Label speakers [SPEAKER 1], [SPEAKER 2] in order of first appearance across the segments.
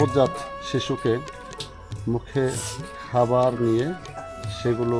[SPEAKER 1] নবজাত শিশুকে মুখে খাবার নিয়ে সেগুলো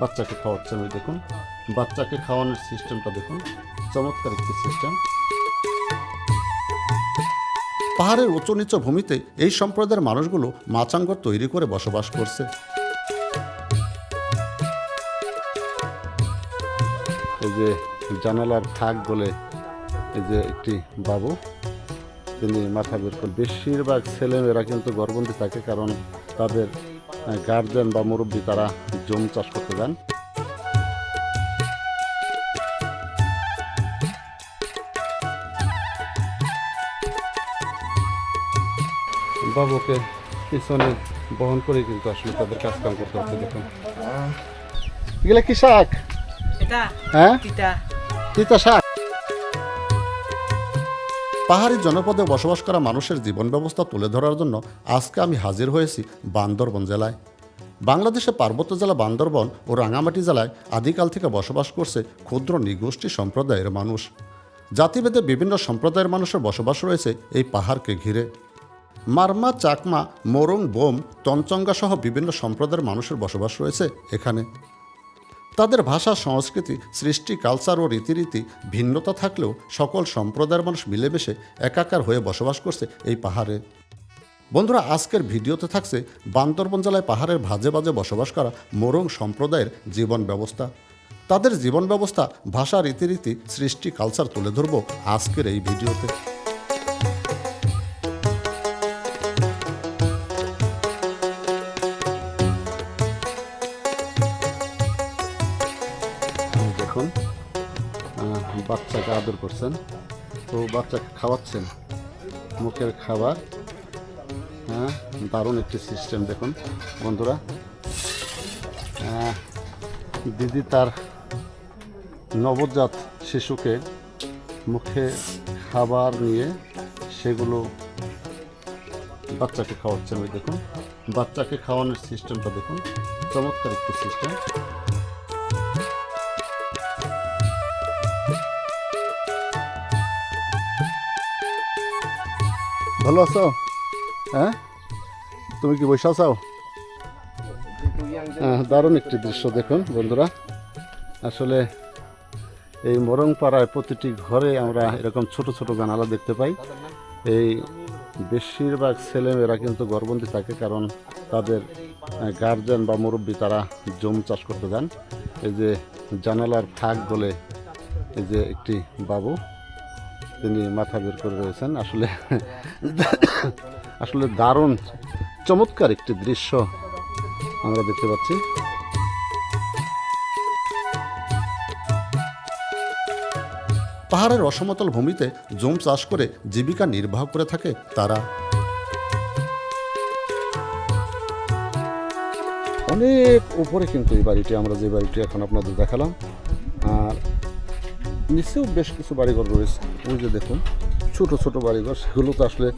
[SPEAKER 1] বাচ্চাকে খাওয়াচ্ছেন ওই দেখুন, বাচ্চাকে খাওয়ানোর সিস্টেমটা দেখুন। চমৎকার একটি সিস্টেম। পাহাড়ের উঁচু নিচু ভূমিতে এই সম্প্রদায়ের মানুষগুলো মাচাঙ্গর তৈরি করে বসবাস করছে। এই যে জানালার থাক বলে এই যে একটি বাবু তিনি মাথা বের করে বেশিরভাগ ছেলেমেয়েরা কিন্তু গর্ভবতী থাকে কারণ তাদের গার্জেন বা মুরব্বী তারা জমি চাষ করতে যান। বাবুকে পিছনে বহন করে কিন্তু আসলে তাদের কাজ কাম করতে হচ্ছে দেখুন। এগুলা কি শাক? হ্যাঁ?
[SPEAKER 2] তিতা
[SPEAKER 1] শাক? পাহাড়ি জনপদে বসবাস করা মানুষের জীবন ব্যবস্থা তুলে ধরার জন্য আজকে আমি হাজির হয়েছি বান্দরবন জেলায়। বাংলাদেশে পার্বত্য জেলা বান্দরবন ও রাঙামাটি জেলায় আদিকাল থেকে বসবাস করছে ক্ষুদ্র নিগোষ্ঠী সম্প্রদায়ের মানুষ। জাতিভেদে বিভিন্ন সম্প্রদায়ের মানুষের বসবাস রয়েছে এই পাহাড়কে ঘিরে। মারমা, চাকমা, মোরং, বোম তঞ্চঙ্গা সহ বিভিন্ন সম্প্রদায়ের মানুষের বসবাস রয়েছে এখানে। তাদের ভাষা, সংস্কৃতি, সৃষ্টি কালচার ও রীতিরীতি ভিন্নতা থাকলেও সকল সম্প্রদায়ের মানুষ মিলেমিশে একাকার হয়ে বসবাস করছে এই পাহাড়ে। বন্ধুরা, আজকের ভিডিওতে থাকছে বান্দরবন জেলায় পাহাড়ের ভাজে বাজে বসবাস করা মোরং সম্প্রদায়ের জীবন ব্যবস্থা। তাদের জীবন ব্যবস্থা, ভাষা রীতিরীতি সৃষ্টি কালচার তুলে ধরব আজকের এই ভিডিওতে। দেখুন বাচ্চাকে আদর করছেন। তো বাচ্চাকে খাওয়াচ্ছেন। মুখের খাবার হ্যাঁ দারুণ একটি সিস্টেম দেখুন, বন্ধুরা। দিদি তার নবজাত শিশুকে মুখে খাবার নিয়ে সেগুলো বাচ্চাকে খাওয়াচ্ছেন। ওই দেখুন, বাচ্চাকে খাওয়ানোর সিস্টেমটা দেখুন, চমৎকার একটি সিস্টেম ভালো আছো? হ্যাঁ? তুমি কি বসে আছো? হ্যাঁ দারুণ একটি দৃশ্য দেখুন, বন্ধুরা। আসলে এই মরংপাড়ায় প্রতিটি ঘরে আমরা এরকম ছোট ছোট জানালা দেখতে পাই। এই বেশিরভাগ ছেলেমেয়েরা কিন্তু গর্ভবতী থাকে, কারণ তাদের গার্জেন বা মুরব্বী তারা জমি চাষ করতে যান। এই যে জানালার ফাঁক বলে এই যে একটি বাবু তিনি মাথা বের করে রয়েছেন। আসলে আসলে দারুণ, চমৎকার একটি দৃশ্য আমরা দেখতে পাচ্ছি। পাহাড়ের অসমতল ভূমিতে জম চাষ করে জীবিকা নির্বাহ করে থাকে তারা। অনেক উপরে কিন্তু এই বাড়িটি, আমরা যে বাড়িটি এখন আপনাদের দেখালাম। নিচেও বেশ কিছু বাড়িঘর রয়েছে। ওই যে দেখুন, ছোট ছোট বাড়িঘর, সেগুলো তো আসলে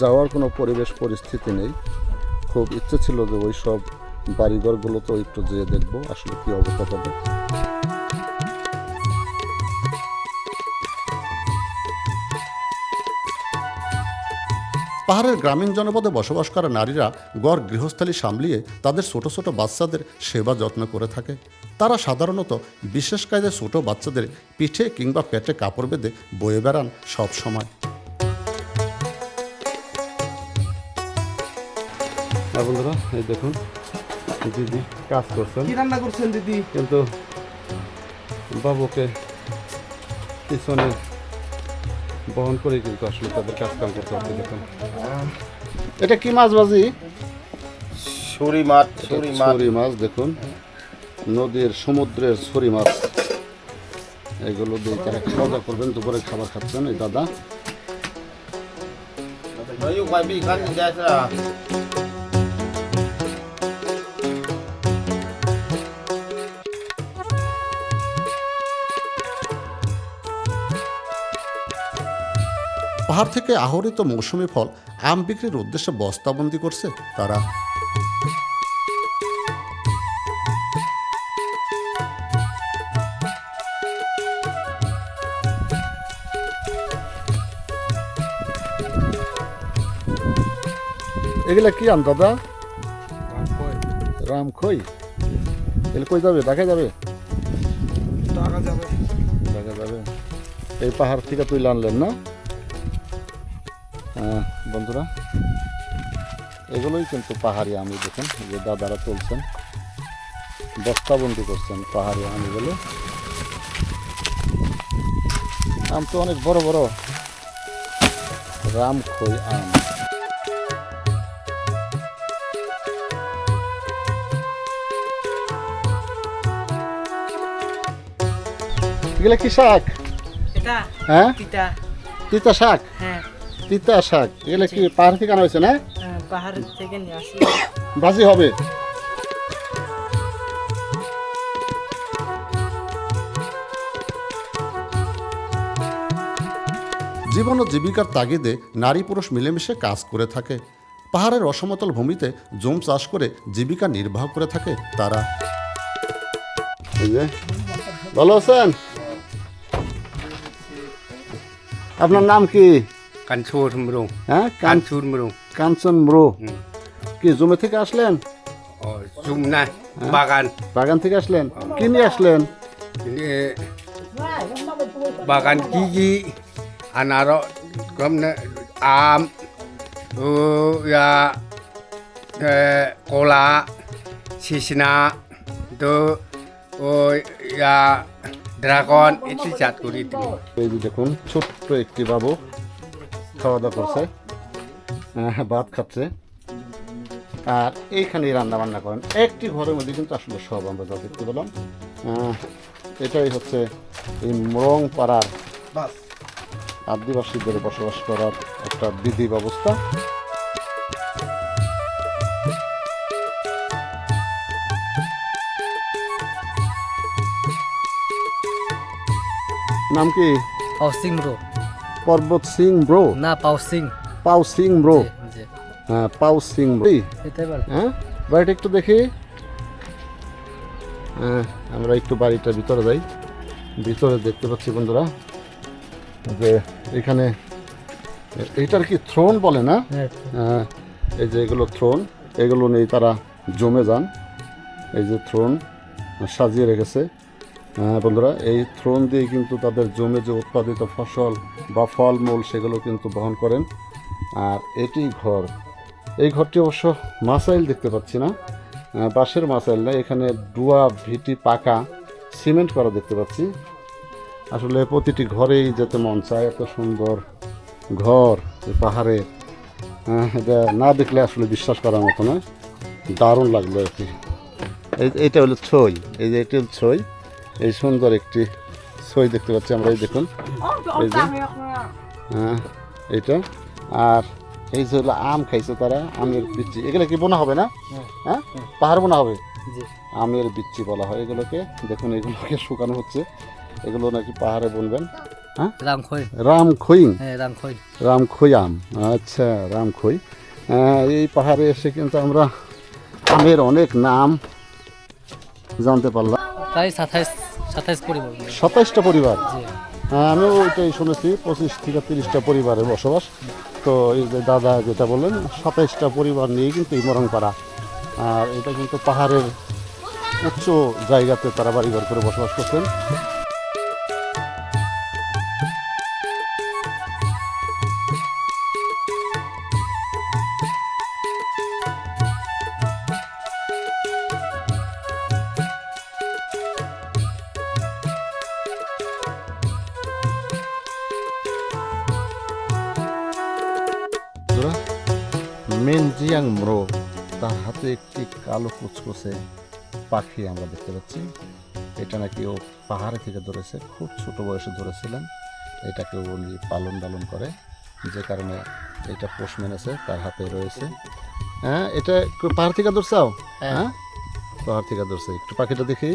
[SPEAKER 1] যাওয়ার কোনো পরিবেশ, পরিস্থিতি নেই। খুব ইচ্ছে ছিল যে ওই সব বাড়িঘরগুলো তো একটু যেয়ে দেখব, আসলে কি অবস্থা তাদের পাহাড়ের গ্রামীণ জনপদে বসবাস করা নারীরা গড় গৃহস্থালী সামলিয়ে তাদের ছোট ছোট বাচ্চাদের সেবা যত্ন করে থাকে। তারা সাধারণত বিশেষ কায়দে ছোট বাচ্চাদের পিঠে কিংবা পেটে কাপড় বেঁধে বয়ে বেড়ান সব সময়। হ্যাঁ বন্ধুরা এই দেখুন দিদি কাজ করছেন।
[SPEAKER 2] কি রান্না করছেন দিদি?
[SPEAKER 1] কিন্তু বাবুকে পিছনে বহন করে কিন্তু আসলে তাদের কাজ কাম করতে হচ্ছে দেখুন। এটা কি মাছ বাজি?
[SPEAKER 3] ছুরি মাছ। ছুরি মাছ
[SPEAKER 1] দেখুন। নদীর সমুদ্রের ছুরি মাছ। এগুলো দিয়ে তারা খাওয়া দাওয়া করবেন, দুপুরে খাবার খাচ্ছেন, এই দাদা। পাহাড় থেকে আহরিত মৌসুমি ফল আম বিক্রির উদ্দেশ্যে বস্তাবন্দি করছে তারা। এগুলা কি আম দাদা? রাম খই এগুলো কই যাবে? দেখা যাবে?
[SPEAKER 2] যাবে।
[SPEAKER 1] এই পাহাড় থেকে তুই আনলেন না? হ্যাঁ, বন্ধুরা এগুলোই কিন্তু পাহাড়ি আমি দেখুন যে দাদারা তুলছেন। বস্তাবন্দি করছেন পাহাড়ি আমগুলো আম তো অনেক বড় বড়। রাম খই আম। এগুলা কি শাক?
[SPEAKER 2] এটা
[SPEAKER 1] হ্যাঁ? তিতা। শাক?
[SPEAKER 2] হ্যাঁ।
[SPEAKER 1] তিতা শাক। এগুলো কি পাহাড় থেকে আনা হয়েছে না?
[SPEAKER 2] হ্যাঁ, পাহাড় থেকে নিয়ে আসি।
[SPEAKER 1] ভাজি হবে। জীবন ও জীবিকার তাগিদে নারী পুরুষ মিলেমিশে কাজ করে থাকে। পাহাড়ের অসমতল ভূমিতে জম চাষ করে জীবিকা নির্বাহ করে থাকে তারা। ভালো আছেন? আপনার নাম কি?
[SPEAKER 4] কাঞ্চুর মরুং
[SPEAKER 1] হ্যাঁ
[SPEAKER 4] কাঞ্চুর মরুং
[SPEAKER 1] কাঞ্চন ব্রো কি জমি থেকে আসলেন?
[SPEAKER 4] ও জুমনা বাগান।
[SPEAKER 1] বাগান থেকে আসলেন? কি নিয়ে আসলেন?
[SPEAKER 4] ini bagan gigi anaro kamne am oh ya eh dragon itu jat kuri itu
[SPEAKER 1] এই যে দেখুন ছোট্ট একটি বাবু খাওয়া দাওয়া করছে। ভাত খাচ্ছে। আর এইখানেই রান্না বান্না করেন। একটি ঘরের মধ্যে কিন্তু আসলে সব আমরা যা দেখতে পেলাম। এটাই হচ্ছে এই মরং পাড়ার আদিবাসীদের বসবাস করার একটা বিধি ব্যবস্থা। নাম কি?
[SPEAKER 2] পাউসিং ব্রো।
[SPEAKER 1] পর্বত সিং ব্রো?
[SPEAKER 2] না পাউসিং
[SPEAKER 1] পাউ সিং ব্রো হ্যাঁ পাউ সিং ব্রো হ্যাঁ বাড়িটা একটু দেখি। হ্যাঁ আমরা একটু বাড়িটার ভিতরে যাই। ভিতরে দেখতে পাচ্ছি বন্ধুরা যে এখানে এইটার কি থ্রোন বলে না? হ্যাঁ। এই যে এগুলো থ্রোন এগুলো নেই তারা জমে যান। এই যে থ্রোন সাজিয়ে রেখেছে। হ্যাঁ বন্ধুরা এই থ্রোন দিয়ে কিন্তু তাদের জমে যে উৎপাদিত ফসল বা ফলমূল সেগুলো কিন্তু বহন করেন। আর এটি ঘর। এই ঘরটি অবশ্য মাসাইল দেখতে পাচ্ছি না। আহ, বাঁশের মাসাইল না এখানে ডুয়া ভিটি পাকা সিমেন্ট করা দেখতে পাচ্ছি। আসলে প্রতিটি ঘরেই যেতে মন চায় এত সুন্দর ঘর পাহাড়ে। আহ, এটা না দেখলে আসলে বিশ্বাস করার মতো নয় দারুণ লাগল আর কি এই- এইটা হলো ছই। এই যে এটি হলো ছই। এই সুন্দর একটি ছই দেখতে পাচ্ছি আমরা এই দেখুন। এই যে হ্যাঁ এইটা। আর এই যে হলো আম খাইছে তারা আমের বিচি। এগুলো কি বোনা হবে না? হ্যাঁ পাহাড় বোনা হবে? আমের বিচি বলা হয় এগুলোকে। দেখুন এগুলোকে শুকানো হচ্ছে। এগুলো নাকি পাহাড়ে বুনবেন।
[SPEAKER 2] রাম খই
[SPEAKER 1] রাম খইং
[SPEAKER 2] হ্যাঁ রাম খই
[SPEAKER 1] রাম খই আম। আচ্ছা রাম খই এই পাহাড়ে এসে কিন্তু আমরা আমের অনেক নাম জানতে পারলাম।
[SPEAKER 2] প্রায় সাতাইশ সাতাইশ পরিবার
[SPEAKER 1] সাতাইশটা পরিবার? হ্যাঁ আমিও ওইটাই শুনেছি পঁচিশ থেকে তিরিশটা পরিবারের বসবাস। তো এই যে দাদা যেটা বললেন সাতাইশটা পরিবার নিয়ে কিন্তু এই মরংপাড়া আর এটা কিন্তু পাহাড়ের উচ্চ জায়গাতে তারা বাড়িঘর করে বসবাস করছেন মেনজিয়াং ম্রো তার হাতে একটি কালো কুচকুচে পাখি আমরা দেখতে পাচ্ছি। এটা নাকি ও পাহাড়ে থেকে ধরেছে খুব ছোট বয়সে ধরেছিলেন। এটাকে উনি পালন পালন করে। যে কারণে এটা পোষ মেনেছে তার হাতে রয়েছে। হ্যাঁ এটা পাহাড় থেকে ধরছাও হ্যাঁ। পাহাড় থেকে ধরছে। একটু পাখিটা দেখি।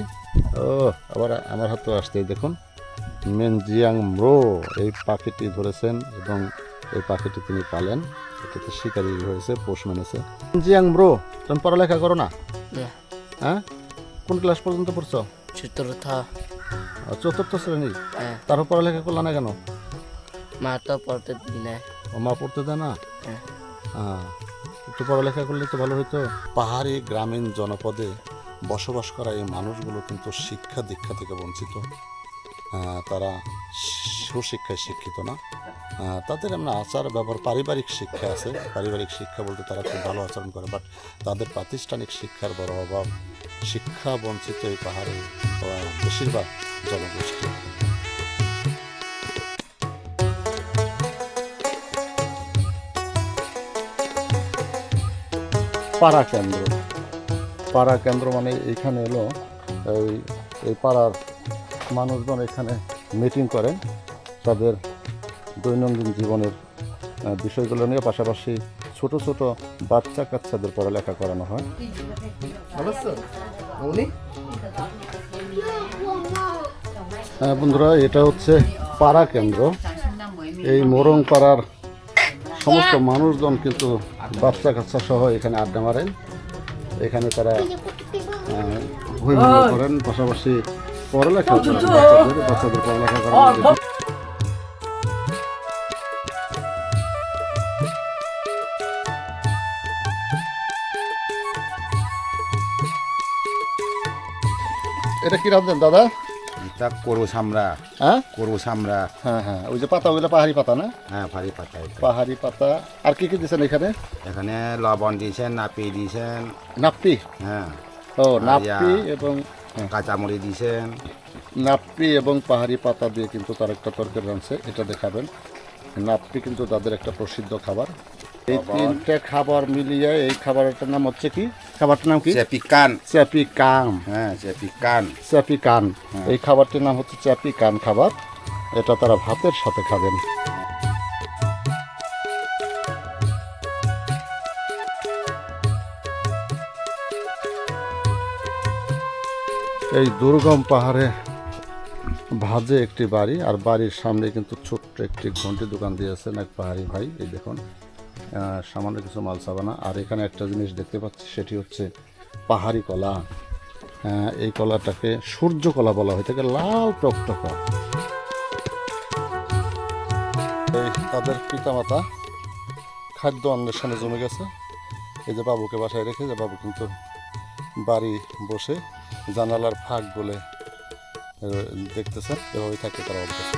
[SPEAKER 1] ও আবার আমার হাতেও আসতে দেখুন। মেনজিয়াং ম্রো এই পাখিটি ধরেছেন এবং এই পাখিটি তিনি পালেন। এটাতে শিকারি হয়েছে পোষ মেনেছে। জিয়াং ব্রো তুমি পড়ালেখা করো না? হ্যাঁ? কোন ক্লাস পর্যন্ত পড়ছো?
[SPEAKER 5] চতুর্থ।
[SPEAKER 1] চতুর্থ শ্রেণি?
[SPEAKER 5] হ্যাঁ।
[SPEAKER 1] তারপর পড়ালেখা করলা না কেন?
[SPEAKER 5] মা তো পড়তে দিই না।
[SPEAKER 1] ও মা পড়তে দেয় না?
[SPEAKER 5] হ্যাঁ।
[SPEAKER 1] হ্যাঁ। একটু পড়ালেখা করলে তো ভালো হতো পাহাড়ি গ্রামীণ জনপদে বসবাস করা এই মানুষগুলো কিন্তু শিক্ষা দীক্ষা থেকে বঞ্চিত। তারা সুশিক্ষায় শিক্ষিত না। তাদের এমন আচার ব্যবহার, পারিবারিক শিক্ষা আছে। পারিবারিক শিক্ষা বলতে তারা খুব ভালো আচরণ করে বাট তাদের প্রাতিষ্ঠানিক শিক্ষার বড় অভাব, শিক্ষা বঞ্চিত এই পাহাড়ে বেশিরভাগ জনগোষ্ঠী। পাড়া কেন্দ্র। পাড়া কেন্দ্র মানে এখানে এলো, এই এই পাড়ার মানুষজন এখানে মিটিং করে। তাদের দৈনন্দিন জীবনের বিষয়গুলো নিয়ে পাশাপাশি ছোট ছোট বাচ্চা কাচ্চাদের পড়ালেখা করানো হয়। হ্যাঁ বন্ধুরা এটা হচ্ছে পাড়া কেন্দ্র। এই মোরং পাড়ার সমস্ত মানুষজন কিন্তু বাচ্চা কাচ্চা সহ এখানে আড্ডা মারেন এখানে তারা হই করেন পাশাপাশি পড়ালেখা করেন। বাচ্চাদের বাচ্চাদের পড়ালেখা করেন এটা কি দাদা?
[SPEAKER 3] এটা করব সামরা।
[SPEAKER 1] হ্যাঁ?
[SPEAKER 3] করব সামরা।
[SPEAKER 1] হ্যাঁ হ্যাঁ। ওই যে পাতা ওইগুলো পাহাড়ি পাতা না?
[SPEAKER 3] হ্যাঁ ভারী পাতা
[SPEAKER 1] পাহাড়ি পাতা। আর কি কি দিয়েছেন এখানে?
[SPEAKER 3] এখানে লবণ দিয়েছেন নাপি দিয়েছেন।
[SPEAKER 1] নাপ্পি
[SPEAKER 3] হ্যাঁ।
[SPEAKER 1] ও নাপ্পি এবং
[SPEAKER 3] কাঁচামরি দিয়েছেন।
[SPEAKER 1] নাপ্পি এবং পাহাড়ি পাতা দিয়ে কিন্তু তার একটা তরকারি রাঁধছে এটা দেখাবেন। নাপ্পি কিন্তু তাদের একটা প্রসিদ্ধ খাবার। এই তিনটে খাবার মিলিয়ে এই খাবারটার নাম হচ্ছে কি? খাবারটার নাম কি?
[SPEAKER 3] চেপি কান
[SPEAKER 1] চ্যাপি কাম
[SPEAKER 3] হ্যাঁ চেপি কান
[SPEAKER 1] চ্যাপি কান এই খাবারটির নাম হচ্ছে চ্যাপি কান খাবার। এটা তারা ভাতের সাথে খাবেন। এই দুর্গম পাহাড়ে ভাজে একটি বাড়ি আর বাড়ির সামনে কিন্তু ছোট্ট একটি ঘন্টি দোকান দিয়েছেন এক পাহাড়ি ভাই। এই দেখুন। সামান্য কিছু মাল সাবানা। আর এখানে একটা জিনিস দেখতে পাচ্ছি, সেটি হচ্ছে পাহাড়ি কলা। এই কলাটাকে সূর্য কলা বলা হয়ে থাকে লাল টকটকা। তাদের পিতামাতা খাদ্য অন্বেষণে জমে গেছে। এই যে বাবুকে বাসায় রেখে, যে বাবু কিন্তু বাড়ি বসে জানালার ফাঁক বলে দেখতেছেন, এভাবেই থাকে তারা অভ্যস্ত